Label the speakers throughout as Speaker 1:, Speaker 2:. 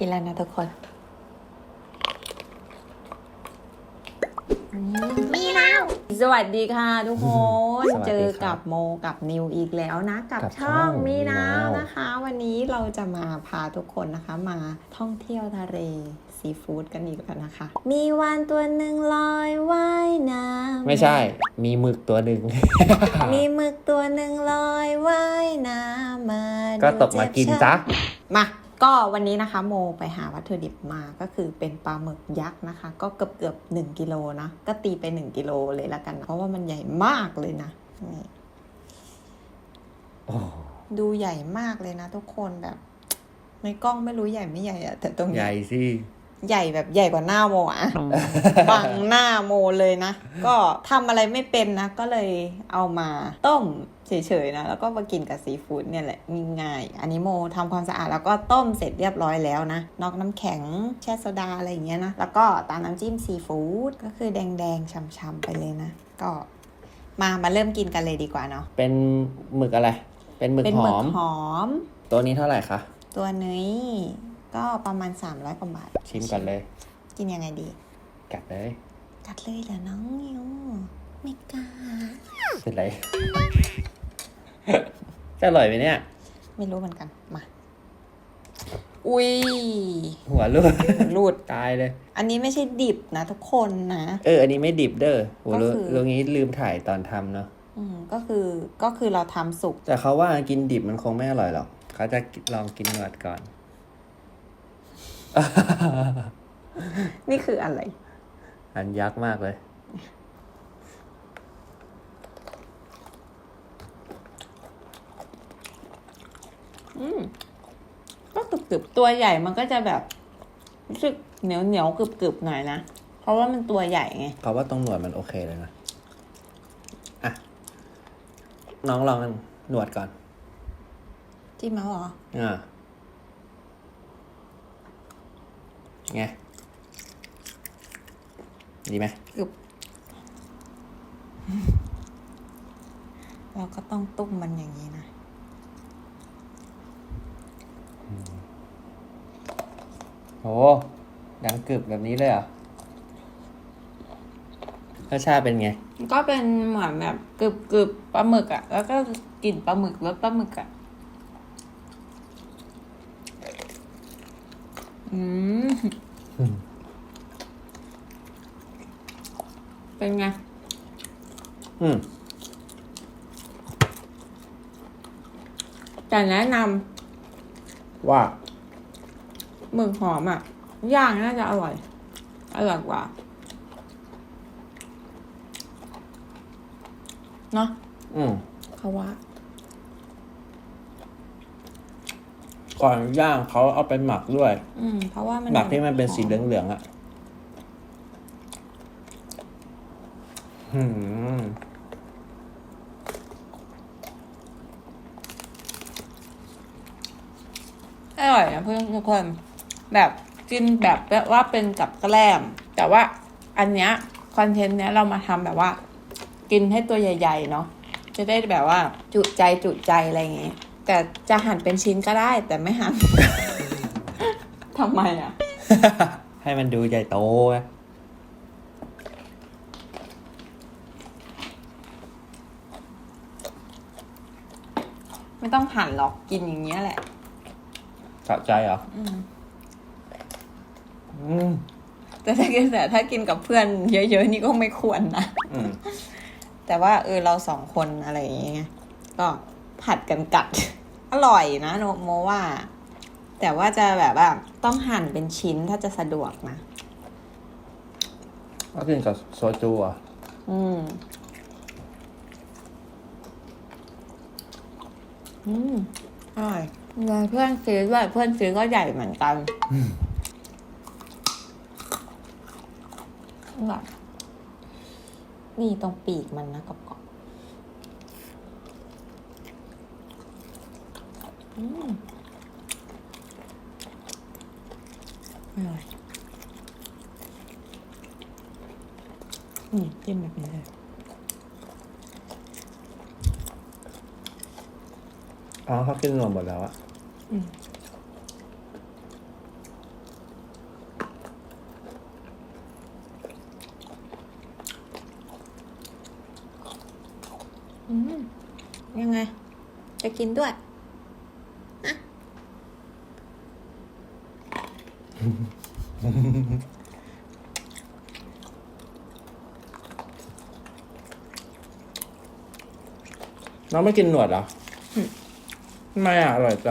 Speaker 1: กินแล้วนะทุกคน มีแล้ว สวัสดีค่ะทุกคน
Speaker 2: สวัสดีครับ
Speaker 1: เจอกับโมกับนิวอีกแล้วนะ กับ
Speaker 2: กับ
Speaker 1: ช่อง
Speaker 2: ช่อง
Speaker 1: มีนาว
Speaker 2: มีนาว
Speaker 1: นะคะ วันนี้เราจะมาพาทุกคนนะคะมาท่องเที่ยวทะเลซีฟู้ดกันอีกแล้วนะคะ มีวานตัวหนึ่งลอยว่ายน้ำ
Speaker 2: ไม่ใช่ มีหมึกตัวหนึ่ง
Speaker 1: มีหมึกตัวหนึ่งลอยว่ายน้ำมา
Speaker 2: ก็
Speaker 1: ดู
Speaker 2: ตกมากิน
Speaker 1: เจ็บ
Speaker 2: จ้ะ
Speaker 1: มา ก็วันนี้นะคะโมไปหาวัตถุดิบมาก็คือเป็นปลาหมึกยักษ์นะคะ ก็เกือบเกือบหนึ่งกิโลนะ ก็ตีไปหนึ่งกิโลเลยละกันนะเพราะว่ามันใหญ่มากเลยนะนี่
Speaker 2: โอ้
Speaker 1: ดูใหญ่มากเลยนะทุกคนแบบ ในกล้องไม่รู้ใหญ่ไม่ใหญ่อะแต่ตรง
Speaker 2: ให
Speaker 1: นี้
Speaker 2: ญ่สิ
Speaker 1: ใหญ่แบบใหญ่กว่าหน้าโมอะบังหน้าโมเลยนะ ก็ทำอะไรไม่เป็นนะ ก็เลยเอามาต้มเฉยๆนะ แล้วก็มากินกับซีฟู้ดเนี่ยแหละง่ายๆอันนี้โมทำความสะอาดแล้วก็ต้มเสร็จเรียบร้อยแล้วนะ นอกน้ำแข็งแช่โซดาอะไรอย่างเงี้ยนะ แล้วก็ตามน้ำจิ้มซีฟู้ดก็คือแดงๆช่ำๆไปเลยนะ ก็มามาเริ่มกินกันเลยดีกว่าเนาะ
Speaker 2: เป็นหมึกอะไร เป็นหมึก
Speaker 1: เป็น
Speaker 2: ห
Speaker 1: หมึ
Speaker 2: อกม
Speaker 1: หอม
Speaker 2: ตัวนี้เท่าไหร่คะ
Speaker 1: ตัวนี้ ก็ประมาณ 300กว่าบาท
Speaker 2: ชิมก่อนเลย
Speaker 1: กินยังไงดี
Speaker 2: กัดเลย
Speaker 1: กัดเลยเหรอน้องนิวไม่กล้า
Speaker 2: เป็นไร จะอร่อยไหมเนี่ย
Speaker 1: ไม่รู้เหมือนกัน มา อุ้ย
Speaker 2: หัวรูด
Speaker 1: รูด
Speaker 2: ตายเลย
Speaker 1: อันนี้ไม่ใช่ดิบนะทุกคนนะ
Speaker 2: เออ อันนี้ไม่ดิบเด้อโห
Speaker 1: ก็
Speaker 2: รู้
Speaker 1: คือ
Speaker 2: รู้งี้ลืมถ่ายตอนทำเนาะ
Speaker 1: อืมก็คือก็คือเราทำสุก
Speaker 2: แต่เขาว่ากินดิบมันคงไม่อร่อยหรอก เขาจะลองกินหนวดก่อน
Speaker 1: นี่คืออะไร
Speaker 2: อันยักษ์มากเลย
Speaker 1: อืมก็กรึบกรึบๆตัวใหญ่มันก็จะแบบรู้สึกเหนียวเหนียวกรึบกรึบๆหน่อยนะ เพราะว่ามันตัวใหญ่ไง
Speaker 2: เขาว่าตรงหนวดมันโอเคเลยนะ อะ น้องลองหนวดก่อน
Speaker 1: จิ้มแล้วเหรอ
Speaker 2: อ่า ไง ดีไหม
Speaker 1: กรึบเราก็ต้องตุ้มมันอย่างนี้นะ
Speaker 2: โอ้ดังกึบแบบนี้เลยเหรอะรสชาติเป็นไง
Speaker 1: ก็เป็นเหมือนแบบกรึบกรึบปลาหมึกอะแล้วก็กลิ่นปลาหมึกรสปลาหมึกอะ อืมเป็นไง
Speaker 2: อืม
Speaker 1: แต่แนะน
Speaker 2: ว่าำ
Speaker 1: หมึกหอมอะย่างน่าจะอร่อย อร่อยกว่า เนาะ
Speaker 2: อืม
Speaker 1: เขาว่า
Speaker 2: ก่อนย่างเขาเอาไปหมักด้วย
Speaker 1: อืม เพราะว่ามัน
Speaker 2: หมักที่มันเป็นสี
Speaker 1: ห
Speaker 2: เห
Speaker 1: อม
Speaker 2: ลืองๆอะหืม
Speaker 1: อร่อยนะเพื่อนทุกคน แบบกินแบบว่าเป็นกับแกล้ม แต่ว่าอันเนี้ยคอนเทนต์เนี้ยเรามาทำแบบว่า กินให้ตัวใหญ่ ๆ เนาะจะได้แบบว่าจุใจจุใจอะไรอย่างเงี้ย แต่จะหั่นเป็นชิ้นก็ได้ แต่ไม่หั่น ทำไมอะ
Speaker 2: ให้มันดูใหญ่โตไง
Speaker 1: ไม่ต้องหั่นหรอกกินอย่างเงี้ยแหละ
Speaker 2: สะใจเหรอ
Speaker 1: อืม
Speaker 2: อืม
Speaker 1: แต่ถ้ากินแต่ถ้ากินกับเพื่อนเยอะๆนี่ก็ไม่ควรนะ
Speaker 2: อืม
Speaker 1: แต่ว่าเออเราสองคนอะไรอย่างเงี้ยก็ผัดกันกัด อร่อยนะโนโมว่า แต่ว่าจะแบบว่าต้องหั่นเป็นชิ้นถ้าจะสะดวกนะ
Speaker 2: ก็กินกับโซจูอะ
Speaker 1: อืม อืมอร่อยเลยเพื่อนซื้อด้วยเพื่อนซื้อก็ใหญ่เหมือนกันแบบนี่ตรงปีกมันนะกรอบ อร่อยนี่จิ้มแบบนี้เลย
Speaker 2: อ๋อเขากินนมหมดแล้วอะ
Speaker 1: อืมยังไง จะกินด้วย
Speaker 2: น้องไม่กินหนวดเหรอทำไมอะ อร่อยใจ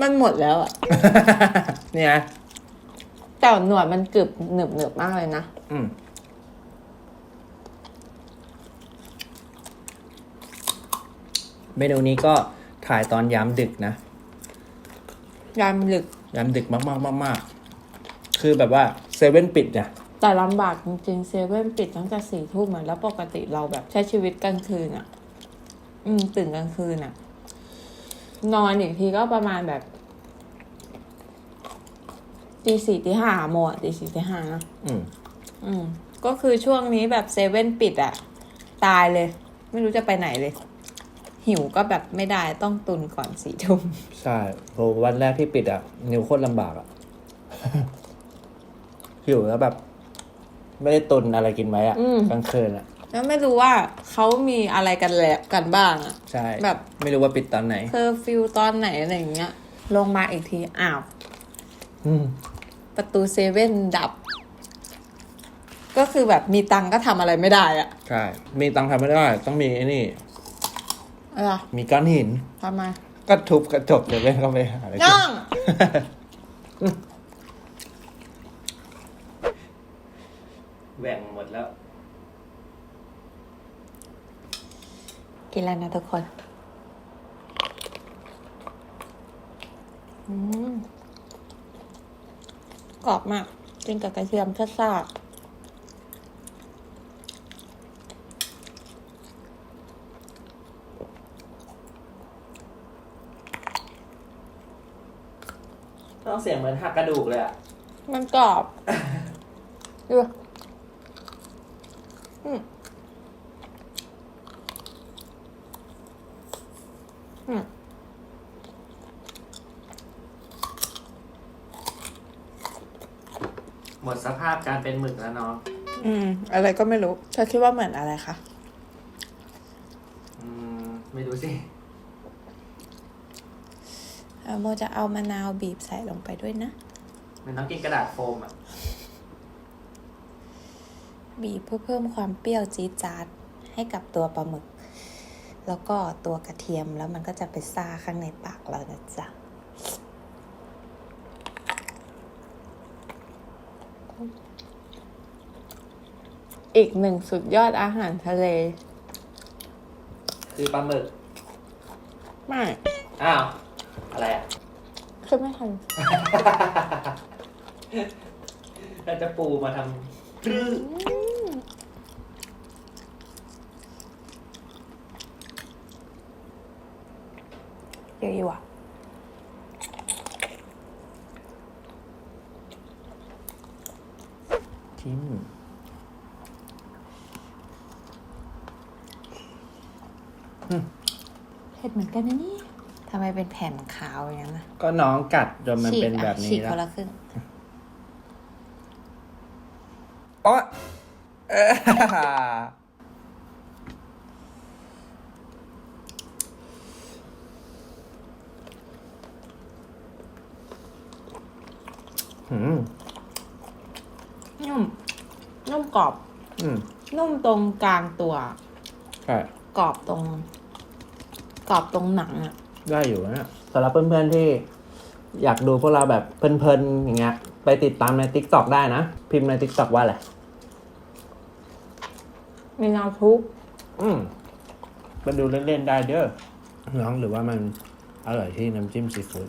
Speaker 1: มันหมดแล้วอะ
Speaker 2: เนี่ย
Speaker 1: แต่หนวดมันกรึบหนึบหนึบๆมากเลยนะ
Speaker 2: อืม เมนูนี้ก็ถ่ายตอนยามดึกนะ
Speaker 1: ยำลึก
Speaker 2: ยามดึกมากๆมากๆคือแบบว่าเซเว่นปิดเนี่ย
Speaker 1: แต่ลำบากจริงๆเซเว่นปิดตั้งแต่สี่ทุ่มอะแล้วปกติเราแบบใช้ชีวิตกลางคืนอะอืม ตื่นกลางคืนอะนอนอีกทีก็ประมาณแบบตีสี่ตีห้าโมงอะตีสี่ตีห้านะ
Speaker 2: อืม
Speaker 1: อืม ก็คือช่วงนี้แบบเซเว่นปิดอะตายเลย ไม่รู้จะไปไหนเลย หิวก็แบบไม่ได้ต้องตุนก่อนสี่ทุ่ม
Speaker 2: ใช่โหวันแรกที่ปิดอะ นิวโคตรลำบากอะ หิวแล้วแบบ ไม่ได้ตุนอะไรกินไว้อะ
Speaker 1: อืม
Speaker 2: กลางคืนอะ
Speaker 1: แล้วไม่รู้ว่าเขามีอะไรกันแล้วกันบ้างอะ
Speaker 2: ใช่
Speaker 1: แบบ
Speaker 2: ไม่รู้ว่าปิดตอนไหน
Speaker 1: เคอร์ฟิวตอนไหนอะไรอย่างเงี้ย ลงมาอีกทีอ้าว
Speaker 2: อืม
Speaker 1: ประตูเซเว่นดับ ก็คือแบบมีตังค์ก็ทำอะไรไม่ได้อะ
Speaker 2: ใช่ มีตังค์ทำไม่ได้ ต้องมีไอ้นี่
Speaker 1: อะไร
Speaker 2: มีก้อนหิน
Speaker 1: ทำไม
Speaker 2: ก็ทุบกระจกเดี๋ยวเล่นเข้าไปหาอะไรกิน
Speaker 1: น้อง
Speaker 2: แหว่งหมดแล้ว
Speaker 1: กินแล้วนะทุกคน อืมกรอบมากกินกับกระเทียมซ่าๆ
Speaker 2: ต้ เสียงเหมือนหักกระดูกเลยอะ
Speaker 1: มันกรอบดูอืมอืม
Speaker 2: หมดสภาพการเป็นหมึกแล้วเนาะ
Speaker 1: อืม อะไรก็ไม่รู้ เธอคิดว่าเหมือนอะไรคะ
Speaker 2: อืม ไม่รู้สิ
Speaker 1: เอ่อ โมจะเอามะนาวบีบใส่ลงไปด้วยนะ
Speaker 2: มันต้องกินกระดาษโฟมอะ
Speaker 1: บีบเพื่อเพิ่มความเปรี้ยวจี๊ดจ๊าดให้กับตัวปลาหมึก แล้วก็ตัวกระเทียมแล้วมันก็จะไปซ่าข้างในปากเรานะจ๊ะอีกหนึ่งสุดยอดอาหารทะเล
Speaker 2: คือปลาหมึก
Speaker 1: ไม่
Speaker 2: อ้าว อะไรอะ
Speaker 1: คือไม่ทัน
Speaker 2: เราจะปูมาทำ
Speaker 1: เดี๋ยวอยู่อะ
Speaker 2: ทิม
Speaker 1: เผ็ดเหมือนกันนะนี่ทำไมเป็นแผ่นขาวอย่างนั้นนะ
Speaker 2: ก็น้องกัดจนมันเป็น
Speaker 1: ฉีก
Speaker 2: แบ
Speaker 1: อะ
Speaker 2: บ
Speaker 1: ฉี
Speaker 2: นี้
Speaker 1: ก
Speaker 2: แล้
Speaker 1: ค
Speaker 2: วน
Speaker 1: ละครึ่ง
Speaker 2: โอ๊ยเอ้อหืม
Speaker 1: นุ่มนุ่มกรอบ
Speaker 2: อืม
Speaker 1: นุ่มตรงกลางตัว
Speaker 2: ใช่
Speaker 1: กรอบตรง กรอบตรงหนังอะ
Speaker 2: ได้อยู่นะสำหรับเพื่อนๆที่อยากดูพวกเราแบบเพลินๆอย่างเงี้ย ไปติดตามใน t ิ k t o k ได้นะ พิมพ์ใน t ิ k t o k ว่าอะไร
Speaker 1: มีแนวทุก
Speaker 2: อืมมาดูเล่นๆได้เด้อน้องหรือว่ามันอร่อยที่น้ำจิ้มซีฟู้ด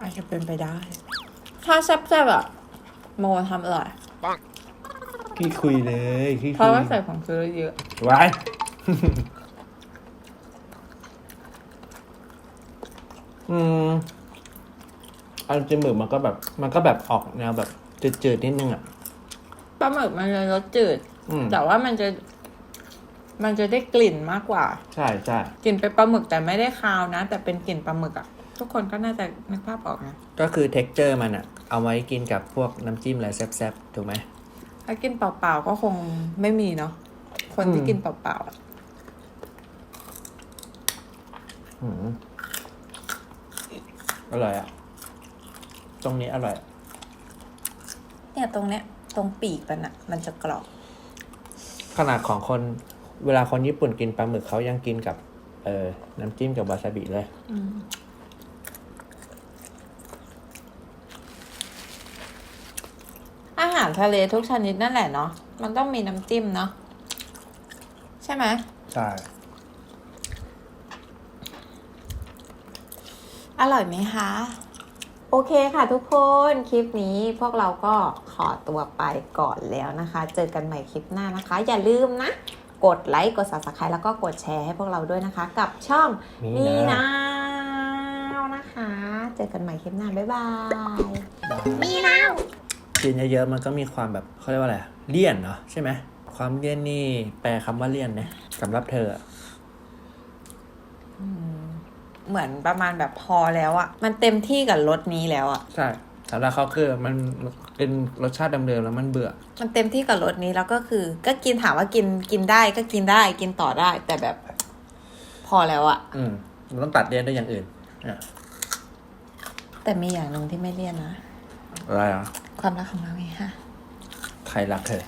Speaker 1: อาจจะเป็นไปได้ ถ้าแซ่บๆอะโมทำอร่อย
Speaker 2: พี่คุยเลยพี่
Speaker 1: เพ
Speaker 2: คุ
Speaker 1: ราะ
Speaker 2: ย
Speaker 1: ว่าใส่ของซื้อเยอะ
Speaker 2: ไว้ อืมอันจริมหมึกมันก็แบบ มันก็แบบออกแนวแบบจืดๆนิดนึงอะ
Speaker 1: ปลาหมึกมันเลยรสจืดแต่ว่ามันจะ มันจะได้กลิ่นมากกว่า
Speaker 2: ใช่ใช่
Speaker 1: กลิ่นเป็นปลาหมึกแต่ไม่ได้คาวนะ แต่เป็นกลิ่นปลาหมึกอะทุกคนก็น่าจะนึกภาพออกนะ
Speaker 2: ก็คือเท็กเจอร์มันอะ เอาไว้กินกับพวกน้ำจิ้มอะไรแซ่บๆถูกไหม
Speaker 1: ถ้ากินเปล่าๆก็คงไม่มีเนาะคนที่กินเปล่าๆอะ
Speaker 2: อืม อร่อยอะ ตรงนี้อร่อย
Speaker 1: เนี่ยตรงเนี้ย ตรงปีกมันอะมันจะกรอบ
Speaker 2: ขนาดของคนเวลาคนญี่ปุ่นกินปลาหมึกเขายังกินกับ เออน้ำจิ้มกับวาซาบิเลย
Speaker 1: อาหารทะเลทุกชนิดนั่นแหละเนาะ มันต้องมีน้ำจิ้มเนาะ ใช่ไหม
Speaker 2: ใช่
Speaker 1: อร่อยไหมคะ โอเคค่ะทุกคนคลิปนี้พวกเราก็ขอตัวไปก่อนแล้วนะคะ เจอกันใหม่คลิปหน้านะคะ อย่าลืมนะ กดไลค์กด subscribe แล้วก็กดแชร์ให้พวกเราด้วยนะคะ กับช่อง
Speaker 2: มี
Speaker 1: มี
Speaker 2: นะ
Speaker 1: นาวนะคะ เจอกันใหม่คลิปหน้าบ๊ายบายมีนาว
Speaker 2: กินเยอะๆมันก็มีความแบบเขาเรียกว่าอะไรเลี่ยนเนาะใช่ไหมความเลี่ยนนี่แปลคำว่าเลี่ยนเนี่ยสำหรับเธออะ
Speaker 1: เหมือนประมาณแบบพอแล้วอะมันเต็มที่กับรสนี้แล้วอะ
Speaker 2: ใช่สำหรับเขาคือมันเป็นรสชาติเดิมๆแล้วมันเบื่อ
Speaker 1: มันเต็มที่กับรสนี้แล้วก็คือ ก็กินถามว่ากินกินได้ก็กินได้กินต่อได้ แต่แบบ พอแล้วอะ
Speaker 2: อืมมันต้องตัดเลี่ยนด้วยอย่างอื่นอะ
Speaker 1: แต่มีอย่างหนึ่งที่ไม่เลี่ยนนะ
Speaker 2: อะไรอะ
Speaker 1: ความรักของเราไงฮะ
Speaker 2: ใครรักเธอ